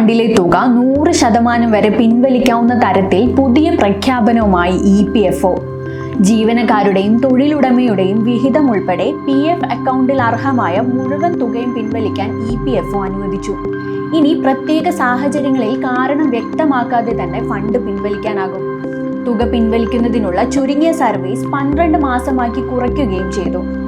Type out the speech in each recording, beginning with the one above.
ഫണ്ടിലെ തുക നൂറ് ശതമാനം വരെ പിൻവലിക്കാവുന്ന തരത്തിൽ പുതിയ പ്രഖ്യാപനവുമായി ഇ പി എഫ് ഒ. ജീവനക്കാരുടെയും തൊഴിലുടമയുടെയും വിഹിതം ഉൾപ്പെടെ പി എഫ് അക്കൗണ്ടിൽ അർഹമായ മുഴുവൻ തുകയും പിൻവലിക്കാൻ ഇ പി എഫ് ഒ അനുവദിച്ചു. ഇനി പ്രത്യേക സാഹചര്യങ്ങളിൽ കാരണം വ്യക്തമാക്കാതെ തന്നെ ഫണ്ട് പിൻവലിക്കാനാകും. തുക പിൻവലിക്കുന്നതിനുള്ള ചുരുങ്ങിയ സർവീസ് പന്ത്രണ്ട് മാസമാക്കി കുറയ്ക്കുകയും ചെയ്തു.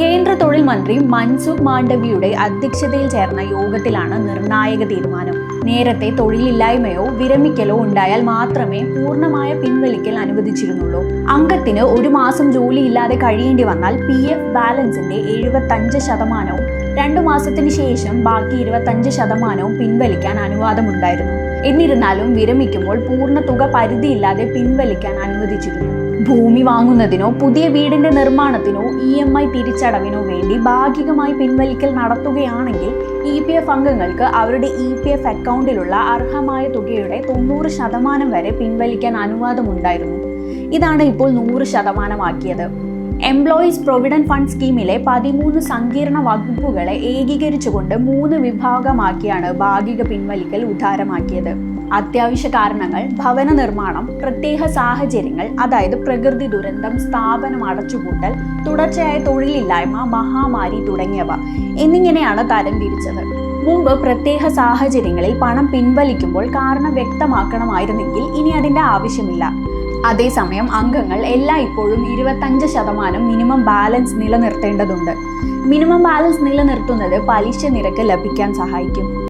കേന്ദ്ര തൊഴിൽ മന്ത്രി മൻസുഖ് മാണ്ഡവിയുടെ അധ്യക്ഷതയിൽ ചേർന്ന യോഗത്തിലാണ് നിർണായക തീരുമാനം. നേരത്തെ തൊഴിലില്ലായ്മയോ വിരമിക്കലോ ഉണ്ടായാൽ മാത്രമേ പൂർണമായ പിൻവലിക്കൽ അനുവദിച്ചിരുന്നുള്ളൂ. അംഗത്തിന് ഒരു മാസം ജോലിയില്ലാതെ കഴിയേണ്ടി വന്നാൽ പി എഫ് ബാലൻസിന്റെ എഴുപത്തഞ്ച് ശതമാനവും രണ്ടു മാസത്തിന് ശേഷം ബാക്കി ഇരുപത്തഞ്ച് ശതമാനവും പിൻവലിക്കാൻ അനുവാദമുണ്ടായിരുന്നു. എന്നിരുന്നാലും വിരമിക്കുമ്പോൾ പൂർണ തുക പരിധിയില്ലാതെ പിൻവലിക്കാൻ അനുവദിച്ചിരുന്നു. ഭൂമി വാങ്ങുന്നതിനോ പുതിയ വീടിന്റെ നിർമ്മാണത്തിനോ ഇ എം ഐ തിരിച്ചടവിനോ വേണ്ടി ഭാഗികമായി പിൻവലിക്കൽ നടത്തുകയാണെങ്കിൽ ഇ പി എഫ് അംഗങ്ങൾക്ക് അവരുടെ ഇ പി എഫ് അക്കൗണ്ടിലുള്ള അർഹമായ തുകയുടെ തൊണ്ണൂറ് ശതമാനം വരെ പിൻവലിക്കാൻ അനുവാദമുണ്ടായിരുന്നു. ഇതാണ് ഇപ്പോൾ നൂറ് ശതമാനമാക്കിയത്. എംപ്ലോയീസ് പ്രൊവിഡന്റ് ഫണ്ട് സ്കീമിലെ പതിമൂന്ന് സങ്കീർണ വകുപ്പുകളെ ഏകീകരിച്ചുകൊണ്ട് മൂന്ന് വിഭാഗമാക്കിയാണ് ഭാഗിക പിൻവലിക്കൽ ഉദാരമാക്കിയത് അത്യാവശ്യ കാരണങ്ങൾ ഭവന നിർമ്മാണം പ്രത്യേക സാഹചര്യങ്ങൾ അതായത് പ്രകൃതി ദുരന്തം സ്ഥാപനം അടച്ചുപൂട്ടൽ തുടർച്ചയായ തൊഴിലില്ലായ്മ മഹാമാരി തുടങ്ങിയവ എന്നിങ്ങനെയാണ് തരംതിരിച്ചത് മുമ്പ് പ്രത്യേക സാഹചര്യങ്ങളിൽ പണം പിൻവലിക്കുമ്പോൾ കാരണം വ്യക്തമാക്കണമായിരുന്നെങ്കിൽ ഇനി അതിന്റെ ആവശ്യമില്ല. അതേസമയം അംഗങ്ങൾ എല്ലായ്പ്പോഴും ഇരുപത്തഞ്ച് ശതമാനം മിനിമം ബാലൻസ് നിലനിർത്തേണ്ടതുണ്ട്. മിനിമം ബാലൻസ് നിലനിർത്തുന്നത് പലിശ നിരക്ക് ലഭിക്കാൻ സഹായിക്കും.